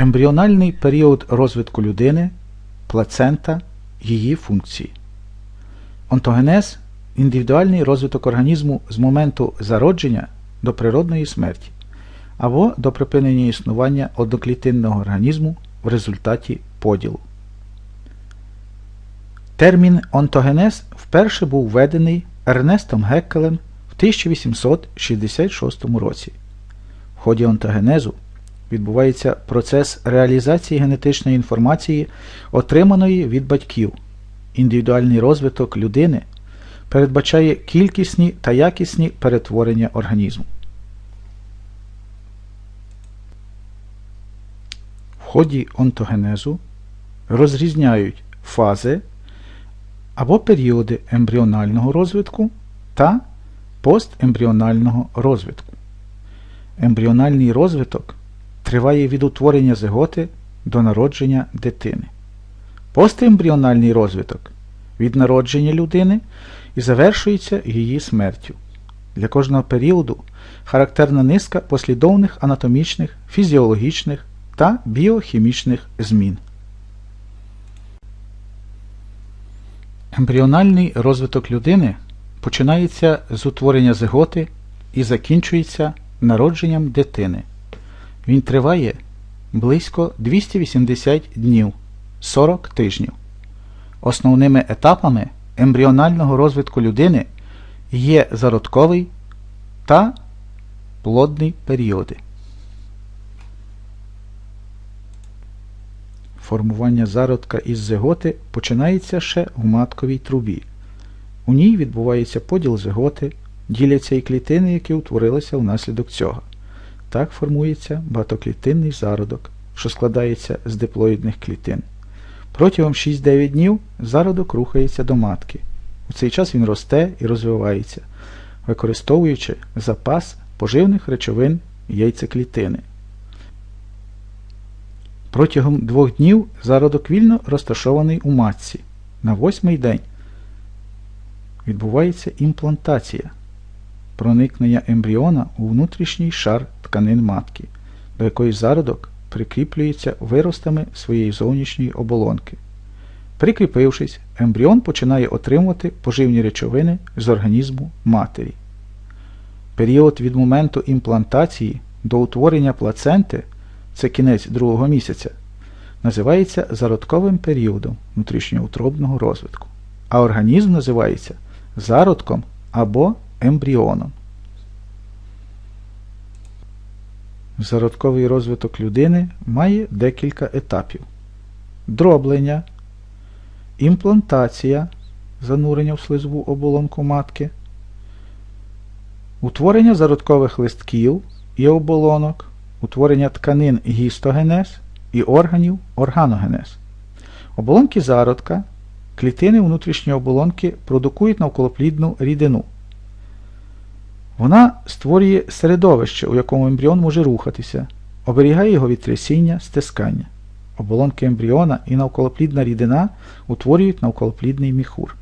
Ембріональний період розвитку людини, плацента, її функції. Онтогенез індивідуальний розвиток організму з моменту зародження до природної смерті або до припинення існування одноклітинного організму в результаті поділу. Термін онтогенез вперше був введений Ернестом Геккелем в 1866 році. В ході онтогенезу відбувається процес реалізації генетичної інформації, отриманої від батьків. Індивідуальний розвиток людини передбачає кількісні та якісні перетворення організму. В ході онтогенезу розрізняють фази або періоди ембріонального розвитку та постембріонального розвитку. Ембріональний розвиток триває від утворення зиготи до народження дитини. Постембріональний розвиток від народження людини і завершується її смертю. Для кожного періоду характерна низка послідовних анатомічних, фізіологічних та біохімічних змін. Ембріональний розвиток людини починається з утворення зиготи і закінчується народженням дитини. Він триває близько 280 днів 40 тижнів. Основними етапами ембріонального розвитку людини є зародковий та плодний періоди. Формування зародка із зиготи починається ще в матковій трубі. У ній відбувається поділ зиготи, діляться і клітини, які утворилися внаслідок цього. Так формується багатоклітинний зародок, що складається з диплоїдних клітин. Протягом 6-9 днів зародок рухається до матки. У цей час він росте і розвивається, використовуючи запас поживних речовин яйцеклітини. Протягом двох днів зародок вільно розташований у матці. На восьмий день відбувається імплантація проникнення ембріона у внутрішній шар тканин матки, до якої зародок прикріплюється виростами своєї зовнішньої оболонки. Прикріпившись, ембріон починає отримувати поживні речовини з організму матері. Період від моменту імплантації до утворення плаценти це кінець другого місяця, називається зародковим періодом внутрішньоутробного розвитку, а організм називається зародком або ембріоном. Зародковий розвиток людини має декілька етапів: дроблення, імплантація, занурення в слизову оболонку матки, утворення зародкових листків і оболонок, утворення тканин гістогенез і органів органогенез. Оболонки зародка, клітини внутрішньої оболонки продукують навколоплідну рідину. Вона створює середовище, у якому ембріон може рухатися, оберігає його від трясіння, стискання. Оболонки ембріона і навколоплідна рідина утворюють навколоплідний міхур.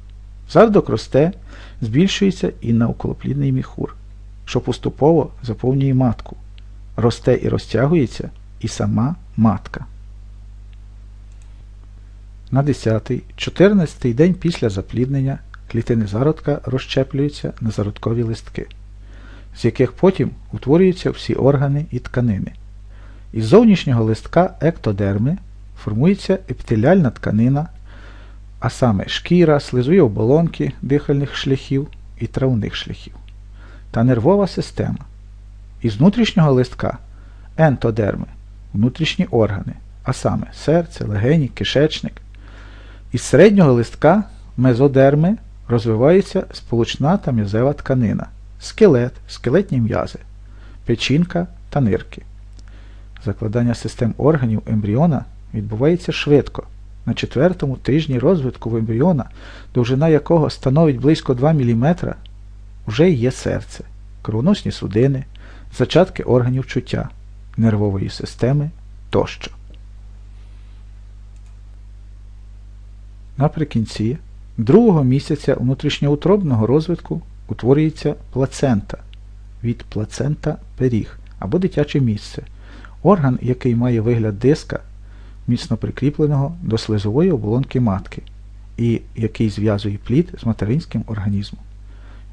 Зародок росте, збільшується і навколоплідний міхур, що поступово заповнює матку. Росте і розтягується і сама матка. На 10-14 день після запліднення клітини зародка розщеплюються на зародкові листки з яких потім утворюються всі органи і тканини. Із зовнішнього листка ектодерми формується епітеліальна тканина, а саме шкіра, слизові оболонки дихальних шляхів і травних шляхів та нервова система. Із внутрішнього листка ентодерми внутрішні органи, а саме серце, легені, кишечник. Із середнього листка мезодерми розвивається сполучна та м'язева тканина скелет, скелетні м'язи, печінка та нирки. Закладання систем органів ембріона відбувається швидко. На четвертому тижні розвитку в ембріона, довжина якого становить близько 2 мм, вже є серце, кровоносні судини, зачатки органів чуття, нервової системи тощо. Наприкінці другого місяця внутрішньоутробного розвитку утворюється плацента від плацента пиріг або дитяче місце, Орган, який має вигляд диска, міцно прикріпленого до слизової оболонки матки і який зв'язує плід з материнським організмом.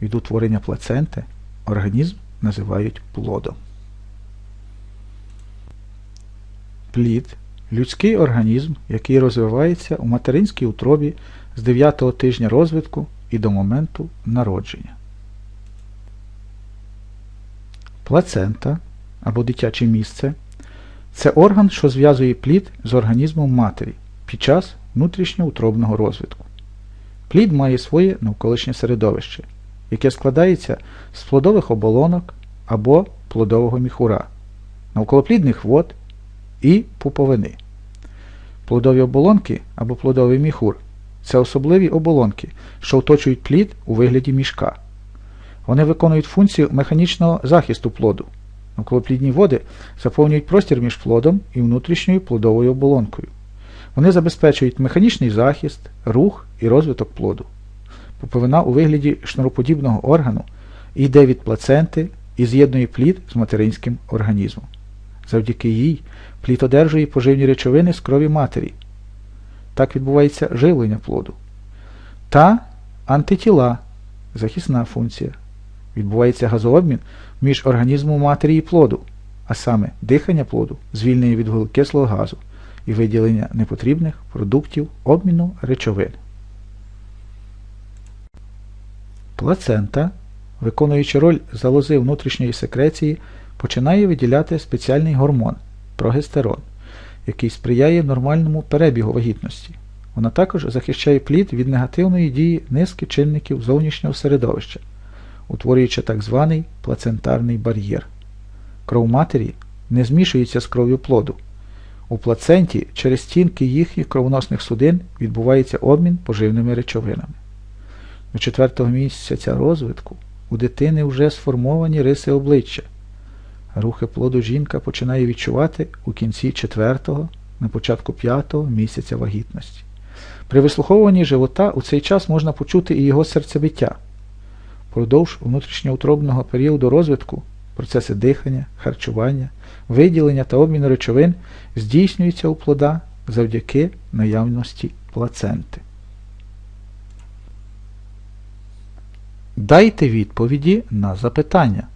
Від утворення плаценти організм називають плодом. Плід людський організм, який розвивається у материнській утробі з 9 тижня розвитку і до моменту народження. Плацента або дитяче місце це орган, що зв'язує плід з організмом матері під час внутрішньоутробного розвитку. Плід має своє навколишнє середовище, яке складається з плодових оболонок або плодового міхура, навколоплідних вод і пуповини. Плодові оболонки або плодовий міхур це особливі оболонки, що оточують плід у вигляді мішка. Вони виконують функцію механічного захисту плоду. Навколоплідні води заповнюють простір між плодом і внутрішньою плодовою оболонкою. Вони забезпечують механічний захист, рух і розвиток плоду. Пуповина у вигляді шнуроподібного органу йде від плаценти і з'єднує плід з материнським організмом. Завдяки їй плід одержує поживні речовини з крові матері. Так відбувається живлення плоду. Та антитіла захисна функція. Відбувається газообмін між організмом матері і плоду, а саме дихання плоду, звільнення від вуглекислого газу і виділення непотрібних продуктів обміну речовин. Плацента, виконуючи роль залози внутрішньої секреції, починає виділяти спеціальний гормон прогестерон, який сприяє нормальному перебігу вагітності. Вона також захищає плід від негативної дії низки чинників зовнішнього середовища, утворюючи так званий плацентарний бар'єр. Кров матері не змішується з кров'ю плоду. У плаценті через стінки їхніх кровоносних судин відбувається обмін поживними речовинами. До четвертого місяця розвитку у дитини вже сформовані риси обличчя. Рухи плоду жінка починає відчувати у кінці четвертого, на початку п'ятого місяця вагітності. При вислуховуванні живота у цей час можна почути і його серцебиття. Продовж внутрішньоутробного періоду розвитку процеси дихання, харчування, виділення та обміну речовин здійснюються у плода завдяки наявності плаценти. Дайте відповіді на запитання.